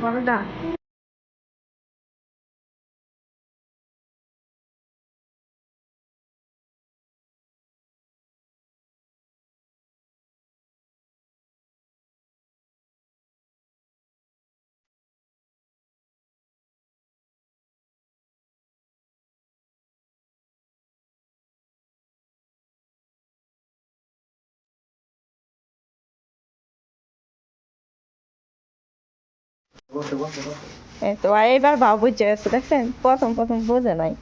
বড়টা এই তো আর এবার বাবু বুঝে গেছে দেখছেন প্রথম প্রথম বোঝে নাই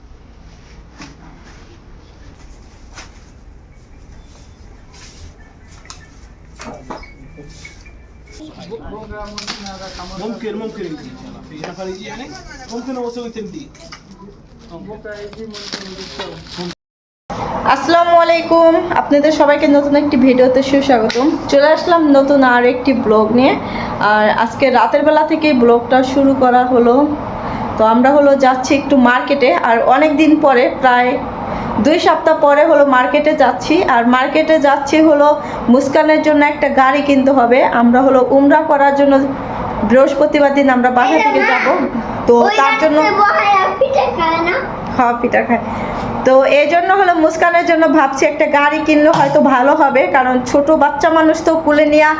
ممكن ممكن في خارجي يعني ممكن اسوي تمديد আসসালামু আলাইকুম। আপনাদের সবাইকে নতুন একটি ভিডিওতে সুস্বাগতম। চলে আসলাম নতুন আর একটি ব্লগ নিয়ে। আর আজকে রাতের বেলা থেকে ব্লগটা শুরু করা হলো। তো আমরা হলো যাচ্ছি একটু মার্কেটে। আর অনেক দিন পরে প্রায় দুই সপ্তাহ পরে হলো মার্কেটে যাচ্ছি। আর মার্কেটে যাচ্ছি হলো মুস্কানের জন্য একটা গাড়ি কিনতে হবে। আমরা হলো উমরা করার জন্য বৃহস্পতিবার দিন আমরা বাসা থেকে যাব। তো তার জন্য খাওয়া পিঠা খায়। তো এই জন্য হলো মুস্কানের জন্য ভাবছি একটা গাড়ি কিনলে হয়তো ভালো হবে, কারণ ছোট বাচ্চা মানুষ তো কুলে নিয়ে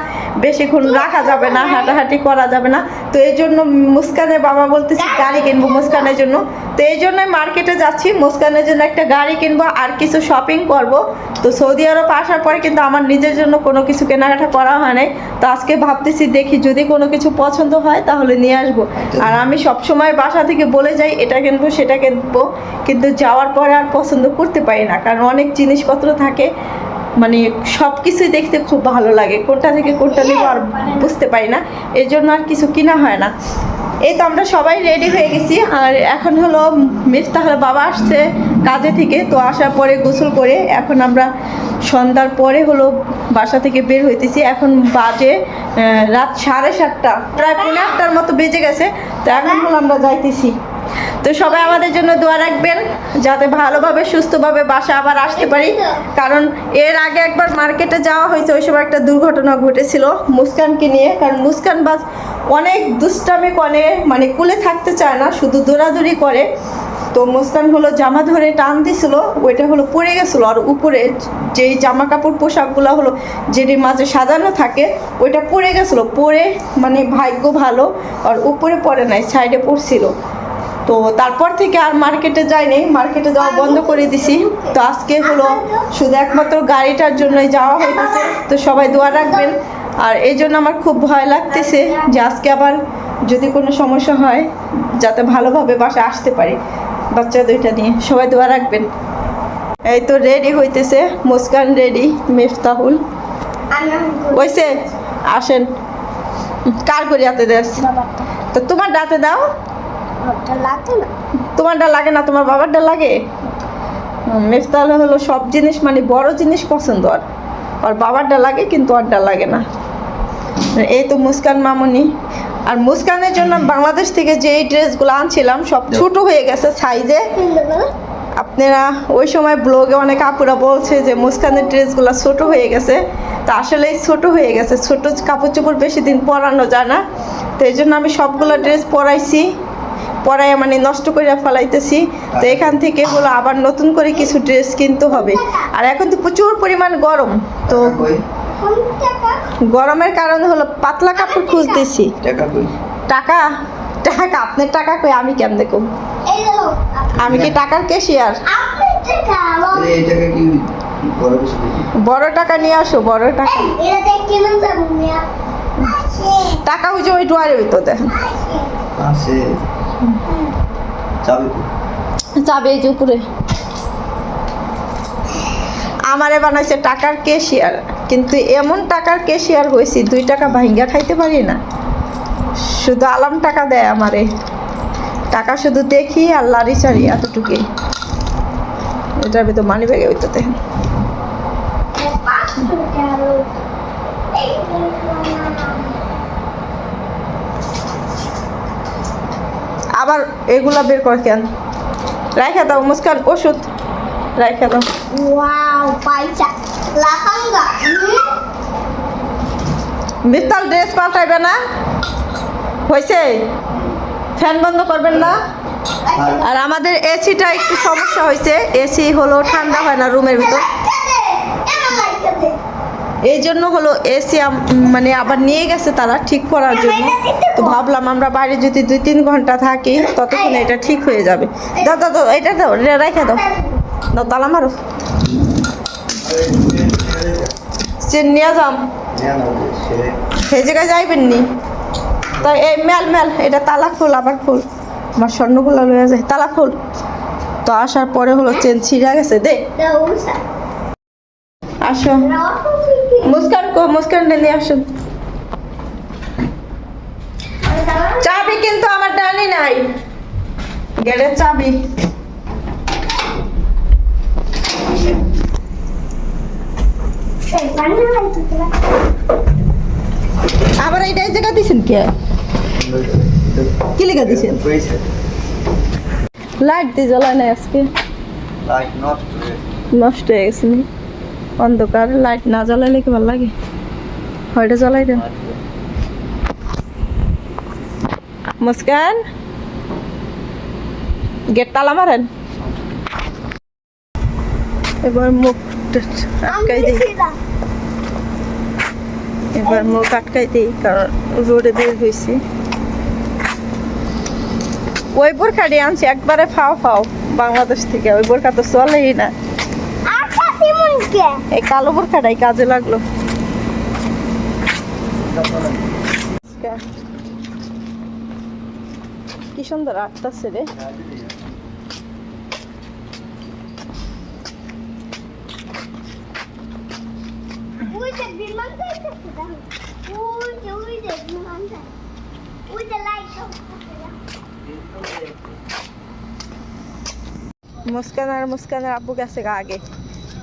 বেশিক্ষণ রাখা যাবে না, হাঁটাহাঁটি করা যাবে না। তো এই জন্য মুস্কানের বাবা বলতেছি, গাড়ি কিনবো মুস্কানের জন্য। তো এই জন্যই মার্কেটে যাচ্ছি, মুস্কানের জন্য একটা গাড়ি কিনবো আর কিছু শপিং করব। তো সৌদি আরব আসার পরে কিন্তু আমার নিজের জন্য কোনো কিছু কেনাকাটা করা হয় নাই। তো আজকে ভাবতেছি দেখি যদি কোনো কিছু পছন্দ হয় তাহলে নিয়ে আসব। আর আমি সবসময় বাসা থেকে বলে যাই, এটা কিনবো, সেটা কিনবো। কিন্তু যাওয়ার পরে আর পছন্দ করতে পারি না। কারণ অনেক জিনিসপত্র থাকে মানে সব কিছুই দেখতে খুব ভালো লাগে। কোনটা থেকে কোনটা নেব আর বুঝতে পারি না। এই জন্য আর কিছু কিনা হয় না। এই তো আমরা সবাই রেডি হয়ে গেছি। আর এখন হলো মিফতাহের বাবা আসছে কাজে থেকে। তো আসার পরে গোসল করে এখন আমরা সন্ধ্যার পরে হলো বাসা থেকে বের হইতেছি। এখন বাজে রাত সাড়ে সাতটা। প্রায় পৌনে আটটার মতো বেজে গেছে। তো এখন হলো আমরা যাইতেছি। তো সবাই আমাদের জন্য দোয়া রাখবেন, যাতে ভালোভাবে, সুস্থভাবে বাসা আবার আসতে পারি। কারণ এর আগে একবার মার্কেটে যাওয়া হয়েছে, ওই সময় একটা দুর্ঘটনা ঘটেছিল মুস্কানকে নিয়ে। কারণ মুস্কান বাস অনেক দুষ্টামি করে মানে কুলে থাকতে চায় না, শুধু দৌড়াদৌড়ি করে। তো মুস্কান হলো জামা ধরে টান দিছিল, ওইটা হলো পড়ে গেছিল। আর উপরে যেই জামা কাপড় পোশাকগুলো হলো যেটি মাঝে সাজানো থাকে, ওইটা পড়ে গেছিল। পরে মানে ভাগ্য ভালো, আর উপরে পড়ে নাই সাইডে পড়ছিল। তো তারপর থেকে আর মার্কেটে যাইনি মার্কেটে যাওয়া বন্ধ করে দিছি। তো আজকে হলো শুধু একমাত্র গাড়িটার জন্যই যাওয়া হইতেছে। তো সবাই দোয়া রাখবেন। আর এই জন্য আমার খুব ভয় লাগতেছে যে আজকে আবার যদি কোনো সমস্যা হয়, যাতে ভালোভাবে বাসায় আসতে পারি, বাচ্চা দুইটা নিয়ে। সবাই দোয়া রাখবেন। এই তো রেডি হইতেছে, মুস্কান রেডি মিফতাহুল। ওইসে, আসেন। কার করি হাতে দেশ তো তোমার ডাতে দাও। তোমারটা লাগে না তোমার বাবারটা লাগে? মেফতাল হলো সব জিনিস মানে বড় জিনিস পছন্দ আর। আর বাবারটা লাগে কিন্তু ওরটা লাগে না। এই তো মুস্কান মামুনি। আর মুস্কানের জন্য বাংলাদেশ থেকে যে ড্রেসগুলো আনছিলাম সব ছোট হয়ে গেছে সাইজে। আপনারা ওই সময় ব্লগে অনেক আপুরা বলছে যে মুস্কানের ড্রেসগুলো ছোট হয়ে গেছে। তা আসলে ছোট হয়ে গেছে। ছোট কাপড় চোপড় বেশি দিন পরানো যায় না। তো এই জন্য আমি সবগুলো ড্রেস পরাইছি। পরাই মানে নষ্ট করে ফেলাইতেছি। তো এখান থেকে হলো আবার নতুন করে কিছু ড্রেস কিনতে হবে। আর এখন তো প্রচুর পরিমাণ গরম। তো গরমের কারণে হলো পাতলা কাপড় খুঁজতেছি। টাকা কই? টাকা? টাকা? আপনার টাকা কই? আমি কেমনে কম? আমি কি টাকার কেশিয়ার তাহলে এই টাকা কি বড় টাকা নিয়ে আসো বড় টাকা। টাকা ওই যে ওই ডোয়ারে হইতো দেখেন আছে যাবে এই যে উপরে। আমারে বানাইছে টাকার কেশিয়ার কিন্তু এমন টাকার কেশিয়ার হয়েছি দুই টাকা ভাঙ্গা খাইতে পারি না। শুধু আলাম টাকা দেয় আমারে। টাকা শুধু দেখি আর লারি চারি এতটুকুই। এটার ভিতর মানি ব্যাগে হইতে এগুলা বের কর কেন? রাখা দাও মুস্কান ওষুধ। রাখা দাও. La hangga. মিত্তাল ড্রেস পাল্টাইবে না? হয়েছে ফ্যান বন্ধ করবেন না? আর আর আমাদের এসিটা একটু সমস্যা হয়েছে এসি হলো ঠান্ডা হয় না রুমের ভিতর। এই জন্য হলো এসি মানে আবার নিয়ে গেছে তারা ঠিক করার জন্য। তো ভাবলাম আমরা বাইরে যদি দুই তিন ঘণ্টা থাকি ততক্ষণ এটা ঠিক হয়ে যাবে। দাও দাও দাও এটা দাও রেখে দাও। দাও তালা মারো। চেন নিয়ে যাম। সেই জায়গায় যাইবেন নি? তো এই মেল মেল এটা তালা খোল আবার খোল। আমার স্বর্ণগুলো লয়ে যায় তালা খোল। তো আসার পরে হলো চেন ছিঁড়া গেছে দে। আসো। মুস্কান কো মুস্কানটা নিয়ে আসুন। চাবি কিন্তু আমার ডানি নাই। গেটের চাবি। আবার এইটা এই জায়গা দিছেন কে? কি লেখা দিছেন? লাইট দিয়ে জ্বলায় নাই আজকে। লাইট নট নষ্ট হয়ে গেছে অন্ধকার লাইট না জ্বলাইলে কি ভালো লাগে? হয়টা জ্বলাই দেন। মুস্কান? গেট তালা মারেন। এবার মুখ আটকাই দিই। এবার মুখ আটকাই দিই, কারণ রোডে বের হয়েছি ওই বোরখাটি আনছি, একবারে ফাও ফাও। বাংলাদেশ থেকে, ওই বোরখা তো চলেই না। এই কালো বোরখাটাই কাজে লাগল। কি সুন্দর আটটাছে রে। মুস্কান আর মুস্কানের আব্বু গেছে গা আগে।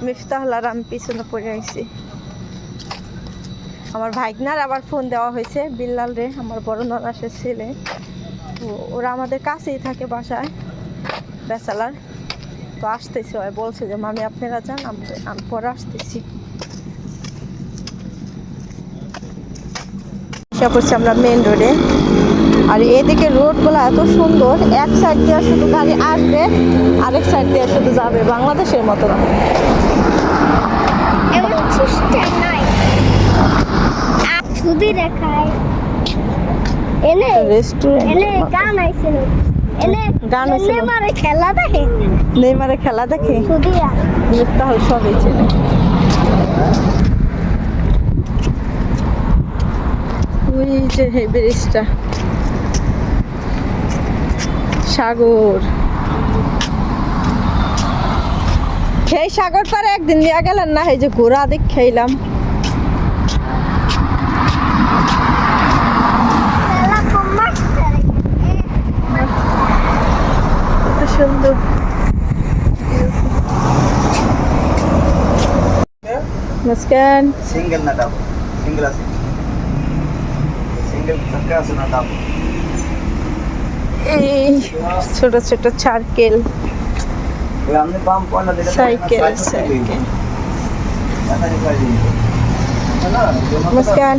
মিফতাহুল আর আমি পিছনে পড়ে আইছি। আমার ভাইগনার আবার ফোন দেওয়া হয়েছে, বিল্লাল রে, আমার বড় ননাসের ছেলে। ওরা আমাদের কাছেই থাকে বাসায় বেসালার তো আসতেছে, ওই বলছে যে, মামি, আপনারা যান, আমি পরে আসতেছি। এসে পড়ছি আমরা মেন রোডে আর এদিকে রোডগুলো এত সুন্দর এক সাইড দিয়ে শুধু গাড়ি আসবে আরেক সাইড দিয়ে শুধু যাবে বাংলাদেশের মতো না। শুধু দেখায়। এনে এনে রেস্টুরেন্ট গান আইছিল। এনে গান। এনে খেলা দেখে? নেইমারে খেলা দেখে? শুধু তাহলে সবই চেনে ওই যে ব্রিজটা সাগর। সেই সাগর পারে একদিন নিয়ে গেলেন না, এই যে ঘোরা দিক খাইলাম খেলা কম মাস্টার কত সুন্দর। সিঙ্গেল না ডাবল সিঙ্গেল আছে। সিঙ্গেল আছে না ডাবল এই ছোট ছোট সার্কেল সাইকেল, সাইকেল। মুস্কান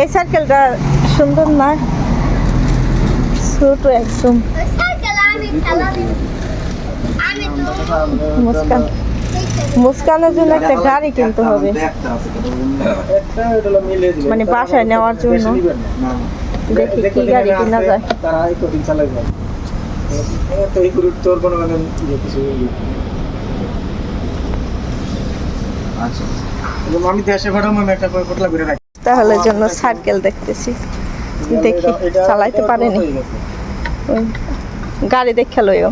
এই সার্কেলটা সুন্দর না? ছোট একদম। মুস্কান। মুস্কানের জন্য একটা গাড়ি কিনতে হবে। মানে বাসায় নেওয়ার জন্য। দেখি কি গাড়ি কিনা যায়। তারা এই চালাইবে এ তো এই করে তোর কোনো মানে কিছু ইয়ে। আচ্ছা। আমি দেশে আমি একটা করে পোটলা করে রাখি। তাহলে জন্য সার্কেল দেখতেছি। দেখি চালাইতে পারেনি। হয়ে গাড়ি দেখে লইও।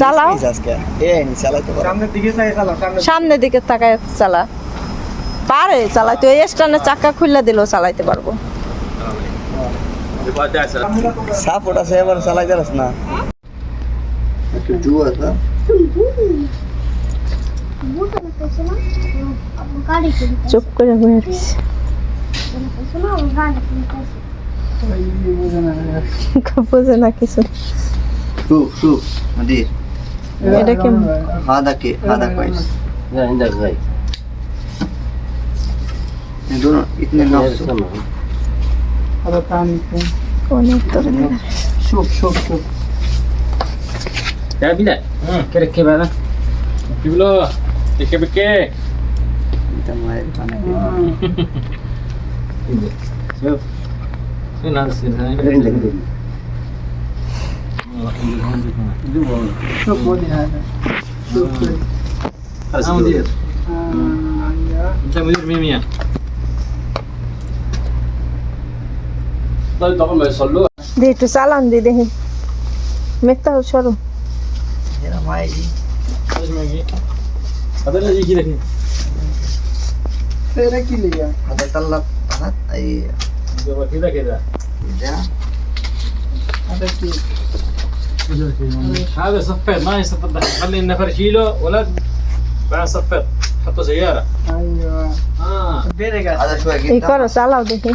চালাও। সামনের দিকে চাই সামনে দিকে তাকায় চালা। পারে চালাইতে। ওই স্ট্যান্ডে চাকা খুললে দিলেও চালাইতে পারব। সাপোর্ট আছে এবার চালাইতে পারছ না একটু জু আছে বুঝতে পারতেছ না গাড়ি কিনতে চুপ করে বসে রয়েছে পারতেছ না গাড়ি কিনতে বোঝে না কিছু সুপ সুপ দি এটা কি আদা কে আদা কইস दोनों इतने नाव से আবার পানি অনেক ধরনের সব সব সব যাবি না হুম। কে রেখে বেড়া কি বলো? রেখে বেকে এটা মায়ের পানি সব না সিনা রেখে আমাদের মিয়া। একটু চালান দি দেখি মেঘটা সরো هذا صفر ما يصفر خلي النفر شيله ولد بعد صفر حطه سياره ايوه اه ايه كره سالة ودي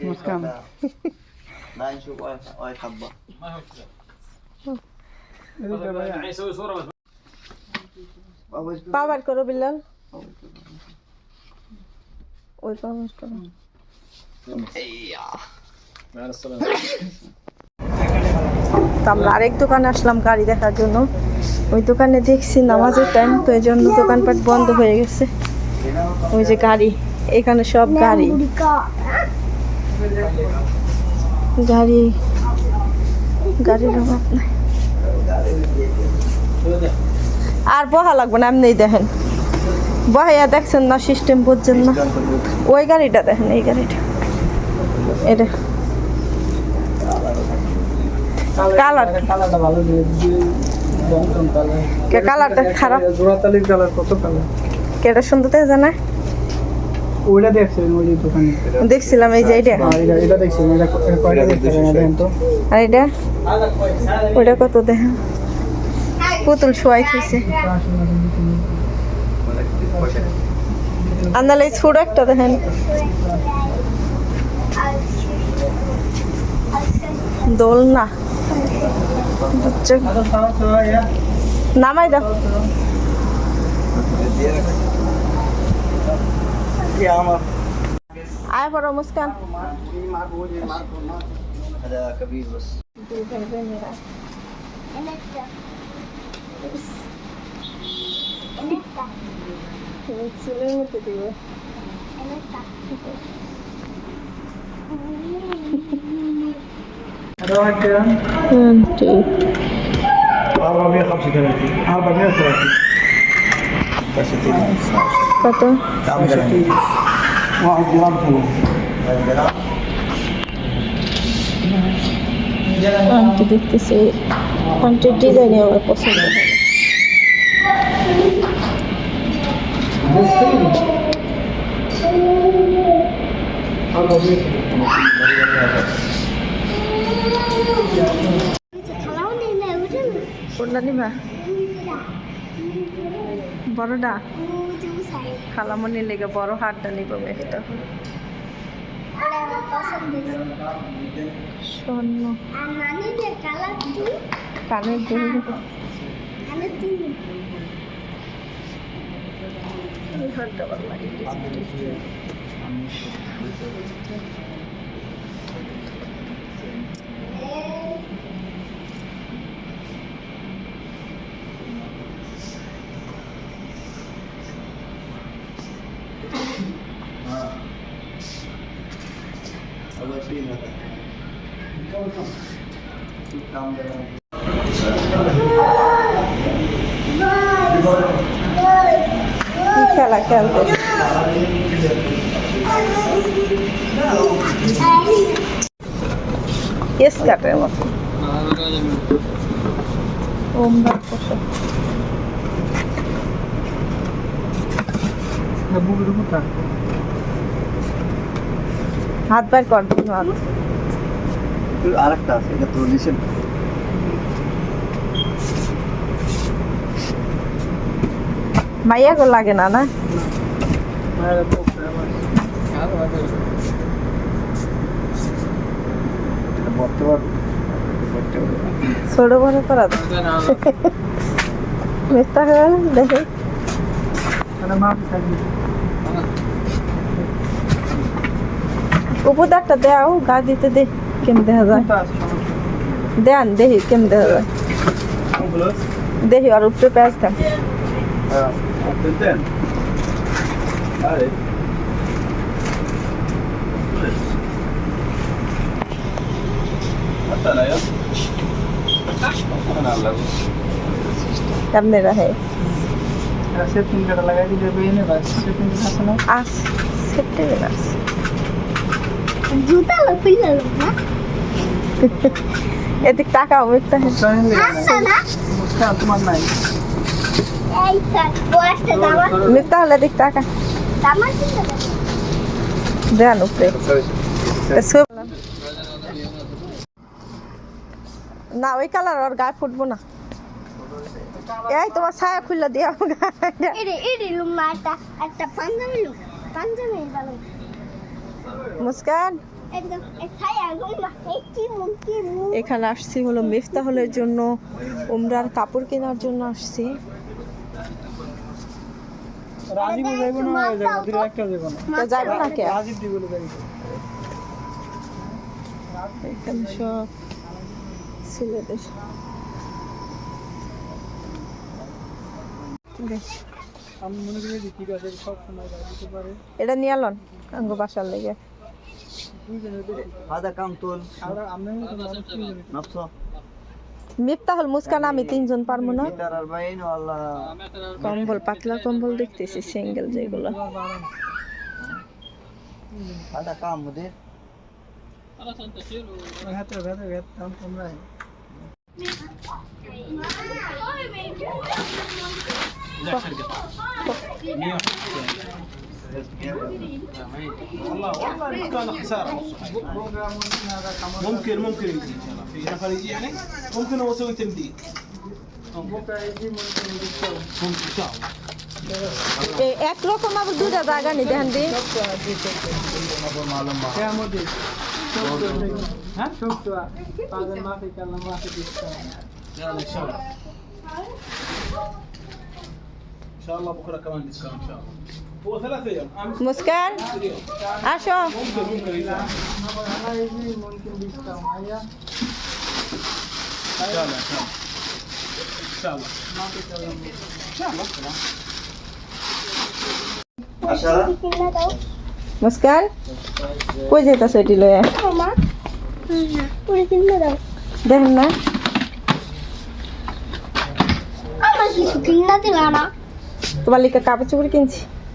مسكن. لا نشوف اي اي حبه ما هو كذا এদিকে ভাই يعني يسوي صورة بس أول পাওয়ার করো বিল্লাল ওই পাওয়ার করো مع السلامة তো আমরা আরেক দোকানে আসলাম গাড়ি দেখার জন্য ওই দোকানে দেখছি নামাজের টাইম তো এই জন্য দোকানপাট বন্ধ হয়ে গেছে ওই যে গাড়ি এখানে সব গাড়ি আমেরিকা গাড়ি গাড়ির অভাব নাই। আর বহা লাগবে না এমনি দেখেন। বহাইয়া দেখছেন না সিস্টেম বুঝছেন না। ওই গাড়িটা দেখেন এই গাড়িটা। এটা কালার কালারটা খারাপ। জোড়াতালির কালার কত কালার কেটা সুন্দর জানা? ওইটা দেখছেন ওই দোকানে। দেখছিলাম এই যে এটা আর এটা এটা দেখছেন এটা কয়টা দেখতে দেখেন তো। আর এটা? ওইটা কত দেখেন? পুতুল শোয়াই থইছে। আন্দালে এই ছোট একটা দেখেন। দোল না? নামাই দাও। आय पडो मुस्कान هذا كبير بس. روحك كده. 435 430 بس কত? আংটি দেখতেছি। আংটির ডিজাইনে আমার পছন্দ। কোনটা ওটা সাইড খালামনি লেগে বড় হারটা নিব ওটা স্বর্ণ খেলা খেলতে কেস কাটের মতো। হাত বাইর কর আর একটা আছে এটা তো মাইয়া গো লাগে না না মায়ের তো উপরে আবার। এটা ভরতে পারব ভরতে পারব ছোট বড় করা দাও মিথ্যা করে দেখে মানে মাপ থাকবে। উপদারটা দেও, গা দিতে দে কেম দেখা যায় কোনটা আছে সমস্যা? দেন, দেখি কেম দেখা যায় কোনগুলো? দেখি, আর উপরে পেঁয়াজ দেন দেন আরে না কেমনে রাহে সেটিং কাটা লাগাই দিলে। সেটিং কাটা আছে না? আস সেপ্টেম্বর আস জুতা লপি গেল না এদিক টাকা মিথ্যা মুস্কান লেগে নাই। না তোমার নাই। টাকা দেন উপরে না ওই কালার ওর গায়ে ফুটবো না এই তোমার ছায়া খুললে দিয়া মুস্কান এখানে আসছি হলো মিফতাহলের জন্য উমরার কাপড় কেনার জন্য আসছি রাজীব যাইবো না ওই যাইবো দুটো একটা যাইবো না। তো না কে? রাজীব দিব যাইবো। এখানে সব ছেলেদের। আমি মনে করি যে ঠিক আছে সব সময় যাই দিতে পারে। এটা নিয়ে আলন আঙ্গ বাসার লেগে। দুইজনের কাম তোল। আমরা আমরা মিফতাহল মুস্কান আমি তিনজন পারব না। ইন্টার আর বাইন আল্লাহ। কম্বল পাতলা কম্বল দেখতেছি সিঙ্গেল যেগুলো। আদা কাম মুদে ওই হাতে হাতে হাতে কাম তোমরা ممكن ممكن يجي ان شاء الله في نفر يجي يعني ممكن هو يسوي تمديد ممكن ان شاء الله এই একরকম আবার দুটা জায়গা নি দেখেন দি কেমন হ্যাঁ ছোট পাগল মাফি কালাম মাফি দিস্তা يلا ان شاء الله ان شاء الله بكره كمان ديسكاونت ان شاء الله মুস্কান আসো। মুস্কান কই যেতা সেটি লয়ে? দেখেন না। তোমার লিখা কাপড় চোপড় কিনছি?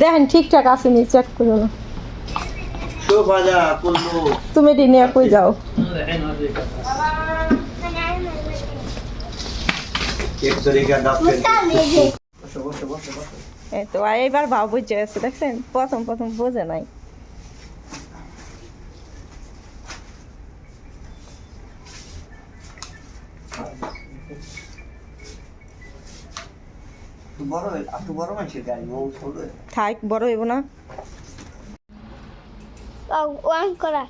দেখেন ঠিকঠাক আছে নি চেক করে না তুমি এটি কই যাও? তো এইবার ভাব বুঝে গেছে দেখছেন? প্রথম প্রথম বোঝে নাই। বড় একটু বড় মানুষের গাড়ি ও ছোট থাক বড় হইব না ওয়ান করা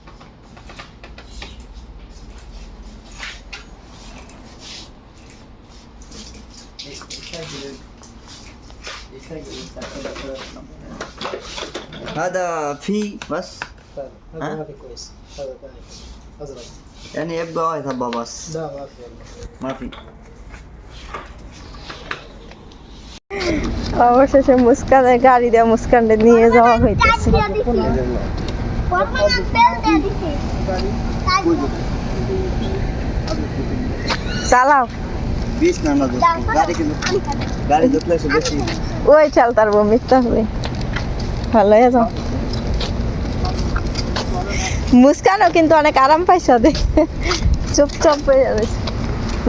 هذا في بس هذا ها؟ هذا كويس هذا ثاني ازرق يعني يبقى يتبع بس لا ما في والله. ما في অবশেষে মুস্কানের গাড়ি দিয়ে মুস্কানটা নিয়ে যাওয়া হইতেছে তাই চালাও। ওই চাল তার মিথ্যা হবে ভালো যাও। মুস্কানও কিন্তু অনেক আরাম পাইছে দেখ চুপচাপ হয়ে যাবে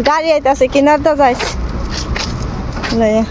গাড়ি আইতাছে কিনার তো যাইস লইয়া